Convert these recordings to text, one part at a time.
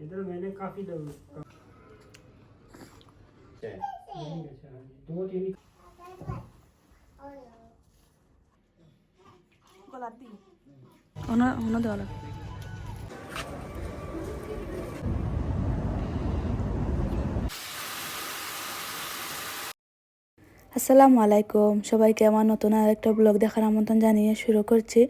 इधर मैंने काफी लोग छः नहीं अच्छा, हाँ जी। दो तीन ono ono দেওয়া লাগবে আসসালামু আলাইকুম সবাইকে আমার নতুন আর একটা ব্লগ দেখার আমন্ত্রণ জানিয়ে শুরু করছি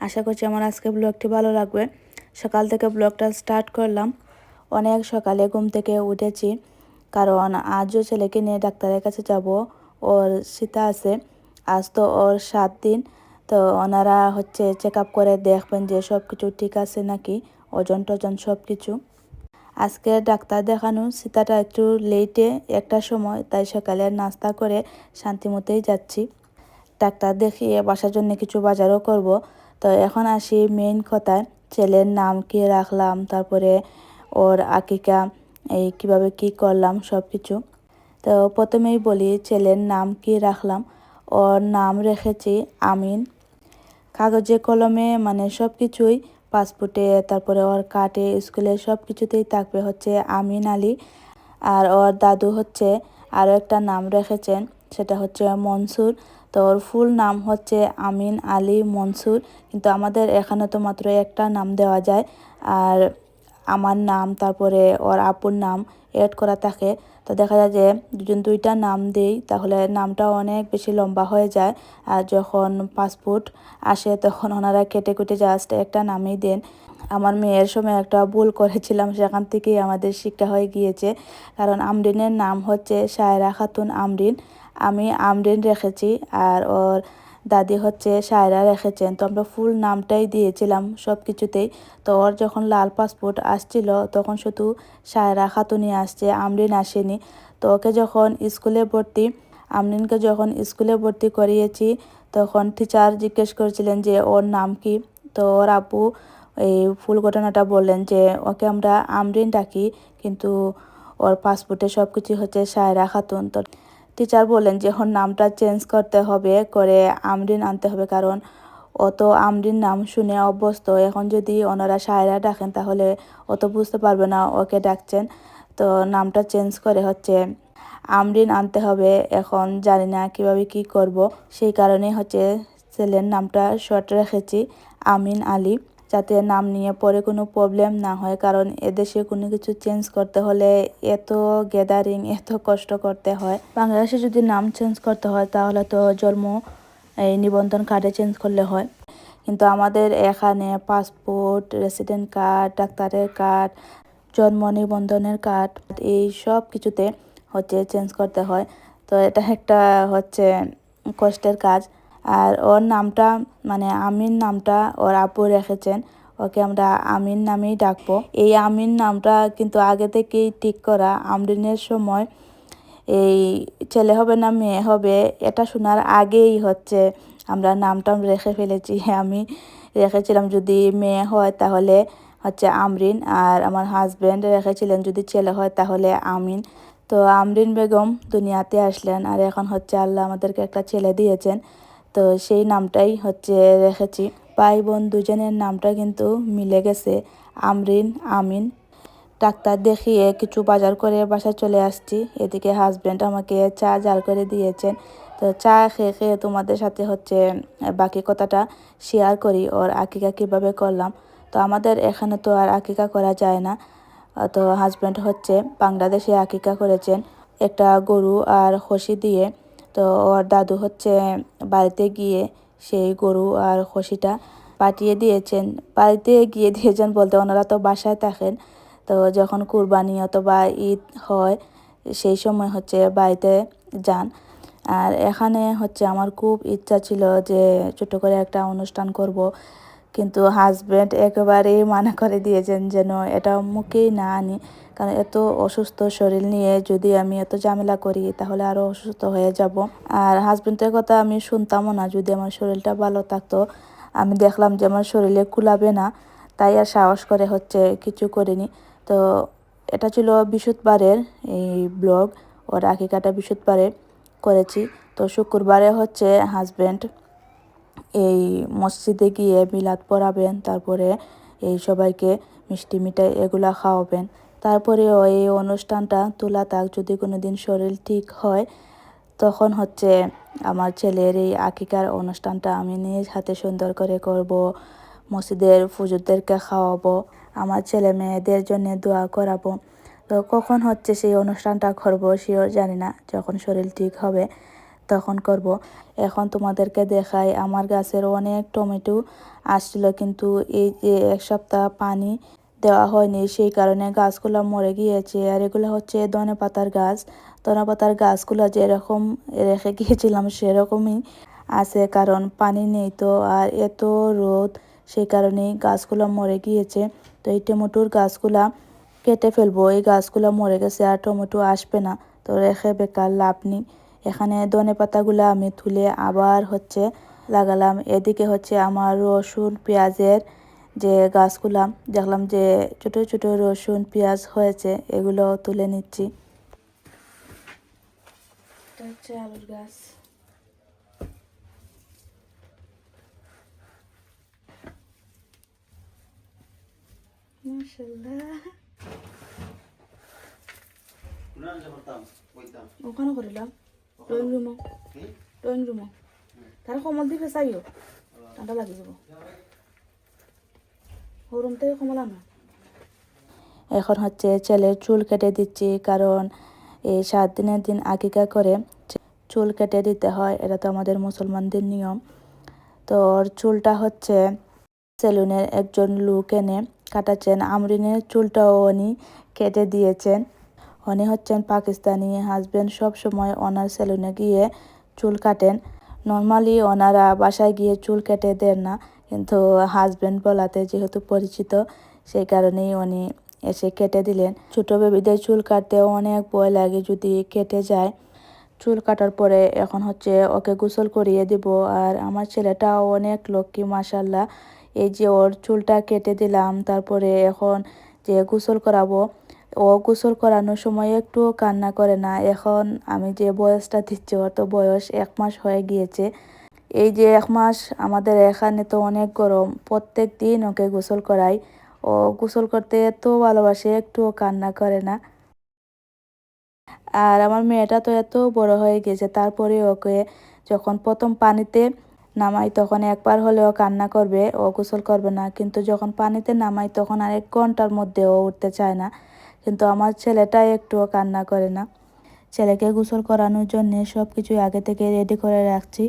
আশা করছি আমার আজকে ব্লগটি ভালো লাগবে সকাল থেকে ব্লগটা স্টার্ট করলাম অনেক সকালে ঘুম থেকে উঠেছি। কারণ আজও ছেলেকে নিয়ে ডাক্তারের কাছে যাব। ওর সীতা আছে। আজ তো ওর সাত দিন। তো ওনারা হচ্ছে চেক আপ করে দেখবেন যে সব কিছু ঠিক আছে নাকি, ওজন টজন সব কিছু আজকে ডাক্তার দেখানো সীতাটা একটু লেটে একটা সময়, তাই সকালে নাস্তা করে শান্তিমতেই যাচ্ছি। ডাক্তার দেখিয়ে বাসার জন্য কিছু বাজারও করব। তো এখন আসি মেইন কথায়। ছেলের নাম কি রাখলাম? তারপরে ওর আকিকা, এই কীভাবে কি করলাম সব কিছু তো প্রথমেই বলি, ছেলের নাম কি রাখলাম? ওর নাম রেখেছি আমিন। কাগজে, কলমে মানে সব কিছুই পাসপোর্টে, তারপরে ওর কার্ডে, স্কুলে সব কিছুতেই থাকবে হচ্ছে আমিন আলী। আর ওর দাদু হচ্ছে আরও একটা নাম রেখেছেন, সেটা হচ্ছে মনসুর। তো ওর ফুল নাম হচ্ছে আমিন আলী মনসুর, কিন্তু আমাদের এখানে তো মাত্র একটা নাম দেওয়া যায়। আর আমার নাম, তারপরে ওর আপুর নাম এড করা থাকে। তো দেখা যায় যে দুজন দুইটা নাম দেই, তাহলে নামটা অনেক বেশি লম্বা হয়ে যায়। আর যখন পাসপোর্ট আসে, তখন ওনারা কেটে কুটে জাস্ট একটা নামই দেন। আমার মেয়ের সময় একটা ভুল করেছিলাম, সেখান থেকেই আমাদের শিক্ষা হয়ে গিয়েছে। কারণ আমরিনের নাম হচ্ছে সায়রা খাতুন আমরিন। আমি আমরিন রেখেছি, আর ওর দাদি হচ্ছে সায়রা রেখেছেন। তো আমরা ফুল নামটাই দিয়েছিলাম সব কিছুতেই তো ওর যখন লাল পাসপোর্ট আসছিল, তখন শুধু সায়রা খাতুনই আসছে, আমরিন আসেনি। তো ওকে যখন স্কুলে ভর্তি, আমরিনকে যখন স্কুলে ভর্তি করিয়েছি, তখন টিচার জিজ্ঞেস করেছিলেন যে ওর নাম কি? তো ওর আপু এই ফুল ঘটনাটা বললেন যে ওকে আমরা আমরিন ডাকি, কিন্তু ওর পাসপোর্টে সব কিছু হচ্ছে সায়রা খাতুন। তো টিচার বললেন যে, এখন নামটা চেঞ্জ করতে হবে, করে আমরিন আনতে হবে, কারণ অত আমরিন নাম শুনে অভ্যস্ত। এখন যদি ওনারা সায়রা ডাকেন, তাহলে অত বুঝতে পারবে না ওকে ডাকছেন। তো নামটা চেঞ্জ করে হচ্ছে আমরিন আনতে হবে। এখন জানি না কীভাবে কি করব। সেই কারণে হচ্ছে ছেলের নামটা শর্ট রেখেছি, আমিন আলী। যাতে নাম নিয়ে পরে কোনো প্রবলেম না হয়। কারণ এদেশে কোনো কিছু চেঞ্জ করতে হলে এত গ্যাদারিং এত কষ্ট করতে হয়। বাংলাদেশে যদি নাম চেঞ্জ করতে হয়, তাহলে তো জন্ম, এই নিবন্ধন কার্ডে চেঞ্জ করলে হয়। কিন্তু আমাদের এখানে পাসপোর্ট রেসিডেন্ট কার্ড ডাক্তারের কার্ড জন্ম নিবন্ধনের কার্ড এই সব কিছুতে হচ্ছে চেঞ্জ করতে হয়। তো এটা একটা হচ্ছে কষ্টের কাজ। আর ওর নামটা মানে আমিন নামটা ওর আপু রেখেছেন। ওকে আমরা আমিন নামেই ডাকবো। এই আমিন নামটা কিন্তু আগে থেকেই ঠিক করা। আমরিনের সময় এই ছেলে হবে না মেয়ে হবে, এটা শোনার আগেই হচ্ছে। আমরা নামটাম রেখে ফেলেছি। আমি রেখেছিলাম যদি মেয়ে হয় তাহলে হচ্ছে আমরিন, আর আমার হাজব্যান্ড রেখেছিলেন যদি ছেলে হয় তাহলে আমিন। তো আমরিন বেগম দুনিয়াতে আসলেন, আর এখন হচ্ছে আল্লাহ আমাদেরকে একটা ছেলে দিয়েছেন। তো সেই নামটাই হচ্ছে রেখেছি। ভাই বোন দুজনের নামটা কিন্তু মিলে গেছে। আমরিন, আমিন। ডাক্তার দেখিয়ে কিছু বাজার করে বাসা চলে আসছি। এদিকে হাজব্যান্ড আমাকে চা জাল করে দিয়েছেন। তো চা খেয়ে খেয়ে তোমাদের সাথে হচ্ছে, বাকি কথাটা শেয়ার করি। ওর আকিকা কীভাবে করলাম। তো আমাদের এখানে তো আর আকিকা করা যায় না। তো হাজব্যান্ড হচ্ছে বাংলাদেশে আকিকা করেছেন। একটা গরু আর খসি দিয়ে তো ওর দাদু হচ্ছে বাড়িতে গিয়ে সেই গরু আর খসিটা পাঠিয়ে দিয়েছেন। বাড়িতে গিয়ে দিয়েছেন বলতে ওনারা তো বাসায় থাকেন। তো যখন কুরবানি অথবা ঈদ হয়, সেই সময় হচ্ছে বাড়িতে যান। আর এখানে হচ্ছে আমার খুব ইচ্ছা ছিল যে ছোট করে একটা অনুষ্ঠান করব। কিন্তু হাজব্যান্ড একেবারেই মানা করে দিয়েছেন যেন এটা মুখেই না আনি। কারণ এত অসুস্থ শরীর নিয়ে যদি আমি এত ঝামেলা করি, তাহলে আরও অসুস্থ হয়ে যাব। আর হাজব্যান্ডের কথা আমি শুনতামও না, যদি আমার শরীরটা ভালো থাকতো। আমি দেখলাম যে আমার শরীরে কুলাবে না, তাই আর সাহস করে হচ্ছে কিছু করিনি। তো এটা ছিল বৃহস্পতিবারের এই ব্লগ। ওর আকিকাটা বৃহস্পতিবারে করেছি। তো শুক্রবারে হচ্ছে হাজব্যান্ড এই মসজিদে গিয়ে মিলাদ পড়াবেন, তারপরে এই সবাইকে মিষ্টি মিঠাই এগুলা খাওয়াবেন। তারপরেও এই অনুষ্ঠানটা তোলা তাক যদি কোনো দিন শরীর ঠিক হয়, তখন হচ্ছে আমার ছেলের এই আকিকার অনুষ্ঠানটা আমি নিজ হাতে সুন্দর করে করব, মসজিদের পুজোদেরকে খাওয়াবো, আমার ছেলে মেয়েদের জন্য দোয়া করাবো। তো কখন হচ্ছে সেই অনুষ্ঠানটা করব সেও জানি না, যখন শরীর ঠিক হবে তখন করব। এখন তোমাদেরকে দেখাই, আমার গাছের অনেক টমেটো আসছিল, কিন্তু এই যে এক সপ্তাহ পানি দেওয়া হয়নি। সেই কারণে গাছগুলো মরে গিয়েছে। আর এগুলো হচ্ছে ধনে পাতার গাছ। ধনে পাতার গাছগুলো যেরকম রেখে গিয়েছিলাম সেরকমই আছে, কারণ পানি নেই তো। আর এত রোদ, সেই কারণেই গাছগুলো মরে গিয়েছে। তো এই টমেটোর গাছগুলা কেটে ফেলব। এই গাছগুলো মরে গেছে আর টমেটো আসবে না। তো রেখে বেকার লাভ নেই। এখানে ধনে পাতাগুলো আমি তুলে আবার হচ্ছে লাগালাম। এদিকে হচ্ছে আমার রসুন, পেঁয়াজের যে গাছগুলা দেখলাম যে ছোট ছোট রসুন পেঁয়াজ হয়েছে এগুলো তুলে নিচ্ছি। হচ্ছে আলুর গাছ। ওখানে করিলাম। ড্রয়িং রুমও ড্রয়িং রুমও তার কমল দিয়ে ফেসাইও। ঠান্ডা লাগি যাব। এখন হচ্ছে ছেলের চুল কেটে দিচ্ছি, কারণ এই সাত দিনের দিন আকিকা করে চুল কেটে দিতে হয়, এটা তো আমাদের মুসলমানদের নিয়ম। তো ওর চুলটা হচ্ছে সেলুনের একজন লোক এনে কাটাচ্ছেন, আমরিনের চুলটাও উনি কেটে দিয়েছেন। উনি হচ্ছেন পাকিস্তানি হাজব্যান্ড সব সময় ওনার সেলুনে গিয়ে চুল কাটেন। নর্মালি ওনারা বাসায় গিয়ে চুল কেটে দেন না কিন্তু হাজব্যান্ড বলাতে যেহেতু পরিচিত, সেই কারণেই উনি এসে কেটে দিলেন। ছোটো বেবিদের চুল কাটতেও অনেক ভয় লাগে যদি কেটে যায়। চুল কাটার পরে এখন হচ্ছে ওকে গোসল করিয়ে দিব। আর আমার ছেলেটাও অনেক লক্ষ্মী মাসাল্লাহ এই যে ওর চুলটা কেটে দিলাম, তারপরে এখন যে গোসল করাবো, ও গোসল করানোর সময় একটু কান্না করে না। এখন আমি যে বয়সটা দিচ্ছি, ওর তো বয়স এক মাস হয়ে গিয়েছে। এই যে এক মাস আমাদের এখানে তো অনেক গরম, প্রত্যেক দিন ওকে গোসল করাই। ও গোসল করতে এত ভালোবাসে, একটুও কান্না করে না। আর আমার মেয়েটা তো এত বড় হয়ে গেছে, তারপরে ওকে যখন প্রথম পানিতে নামাই তখন একবার হলেও কান্না করবে, ও গোসল করবে না। কিন্তু যখন পানিতে নামাই তখন আর এক ঘণ্টার মধ্যে ও উঠতে চায় না। কিন্তু আমার ছেলেটা একটুও কান্না করে না। ছেলেকে গোসল করানোর জন্য সব কিছু আগে থেকে রেডি করে রাখছি।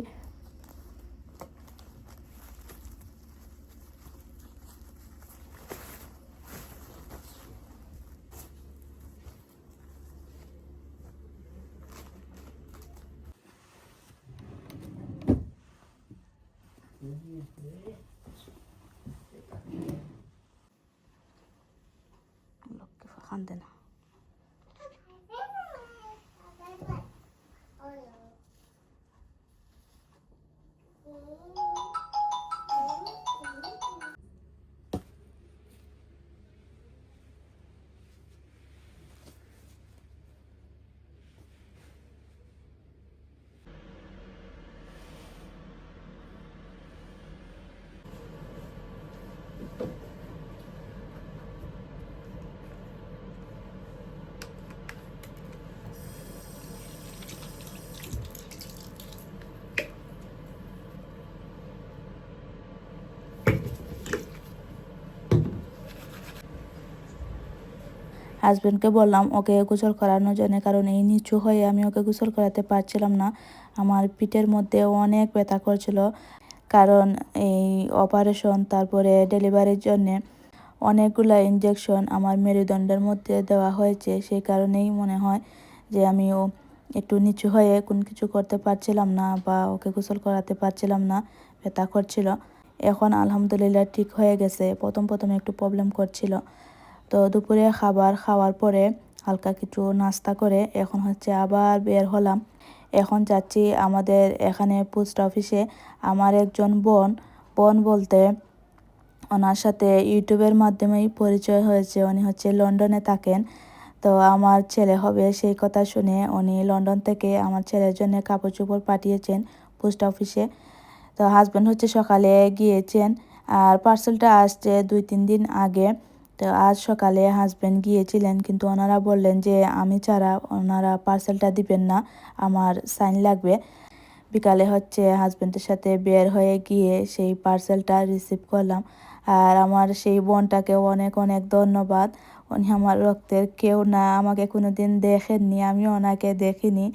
ҡанлыҡ һандына. হাজব্যান্ডকে বললাম, ওকে গোসল করানোর জন্য, কারণ এই নিচু হয়ে আমি ওকে গোসল করাতে পারছিলাম না। আমার পিঠের মধ্যে অনেক ব্যথা করছিল, কারণ এই অপারেশন, তারপরে ডেলিভারির জন্যে অনেকগুলো ইঞ্জেকশন আমার মেরুদণ্ডের মধ্যে দেওয়া হয়েছে। সেই কারণেই মনে হয় যে আমি ও একটু নিচু হয়ে কোন কিছু করতে পারছিলাম না বা ওকে গোসল করাতে পারছিলাম না, ব্যথা করছিল। এখন আলহামদুলিল্লাহ ঠিক হয়ে গেছে। প্রথম প্রথম একটু প্রবলেম করছিল। তো দুপুরে খাবার খাওয়ার পরে হালকা কিছু নাস্তা করে এখন হচ্ছে আবার বের হলাম। এখন যাচ্ছি আমাদের এখানে পোস্ট অফিসে। আমার একজন বোন বোন বলতে ওনার সাথে ইউটিউবের মাধ্যমেই পরিচয় হয়েছে। উনি হচ্ছে লন্ডনে থাকেন। তো আমার ছেলে হবে সেই কথা শুনে উনি লন্ডন থেকে আমার ছেলের জন্য কাপড় চোপড় পাঠিয়েছেন পোস্ট অফিসে। তো হাজব্যান্ড হচ্ছে সকালে গিয়েছেন। আর পার্সেলটা আসছে দুই তিন দিন আগে। তো আজ সকালে হাজব্যান্ড গিয়েছিলেন, কিন্তু ওনারা বললেন যে, আমি ছাড়া ওনারা পার্সেলটা দিবেন না, আমার সাইন লাগবে। বিকালে হচ্ছে হাজব্যান্ডের সাথে বের হয়ে গিয়ে সেই পার্সেলটা রিসিভ করলাম। আর আমার সেই বোনটাকে অনেক অনেক ধন্যবাদ। উনি আমার রক্তের কেউ না, আমাকে কোনো দিন দেখেননি, আমি ওনাকে দেখিনি।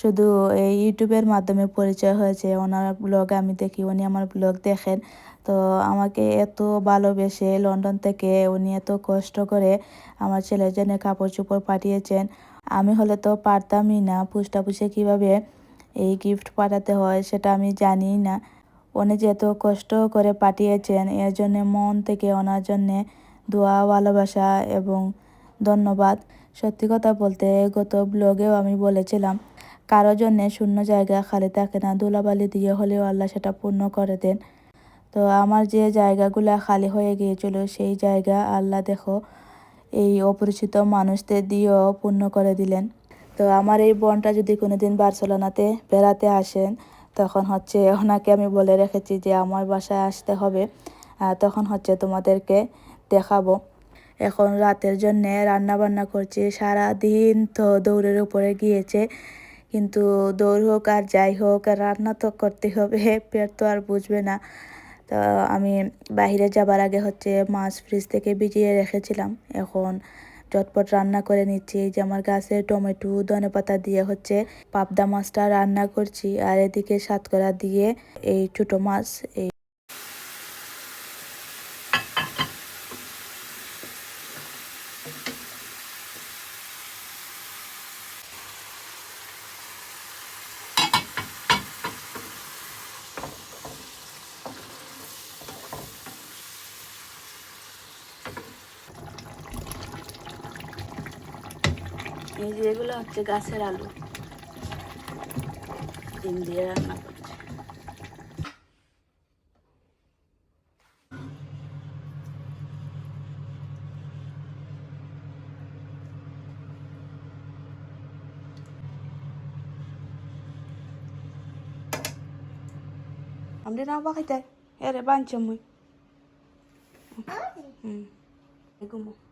শুধু এই ইউটিউবের মাধ্যমে পরিচয় হয়েছে, ওনার ব্লগ আমি দেখি, উনি আমার ব্লগ দেখেন। তো আমাকে এত ভালোবেসে লন্ডন থেকে উনি এত কষ্ট করে আমার ছেলের জন্য কাপড় চোপড় পাঠিয়েছেন। আমি হলে তো পারতামই না পুষটা পুষে কীভাবে এই গিফট পাঠাতে হয় সেটা আমি জানি না। উনি যে এত কষ্ট করে পাঠিয়েছেন, এর জন্য মন থেকে ওনার জন্যে দোয়া, ভালোবাসা এবং ধন্যবাদ। সত্যি কথা বলতে গত ব্লগেও আমি বলেছিলাম কারোর জন্যে শূন্য জায়গা খালি থাকে না, ধুলাবালি দিয়ে হলেও আল্লাহ সেটা পূর্ণ করে দেন। তো আমার যে জায়গাগুলো খালি হয়ে গিয়েছিল, সেই জায়গা আল্লাহ দেখো এই অপরিচিত মানুষদের দিয়েও পূর্ণ করে দিলেন। তো আমার এই বোনটা যদি কোনোদিন বার্সেলোনাতে বেড়াতে আসেন, তখন হচ্ছে ওনাকে আমি বলে রেখেছি যে আমার বাসায় আসতে হবে। তখন হচ্ছে তোমাদেরকে দেখাবো। এখন রাতের জন্যে রান্না বান্না করছি। সারা দিন তো দৌড়ের উপরে গিয়েছে, কিন্তু দৌড় হোক আর যাই হোক, রান্না তো করতে হবে, পেট তো আর বুঝবে না। তো আমি বাহিরে যাবার আগে হচ্ছে মাছ ফ্রিজ থেকে ভিজিয়ে রেখেছিলাম। এখন চটপট রান্না করে নিচ্ছি। যে আমার গাছে টমেটো ধনে পাতা দিয়ে হচ্ছে পাবদা মাছটা রান্না করছি। আর এদিকে সাতকরা দিয়ে এই ছোটো মাছ, এই এই যে এগুলো হচ্ছে গাছের আলু ডিম দিয়ে রান্না করছি Ambil apa kita? Eh, ada bancam, muy. Hmm. Gumo.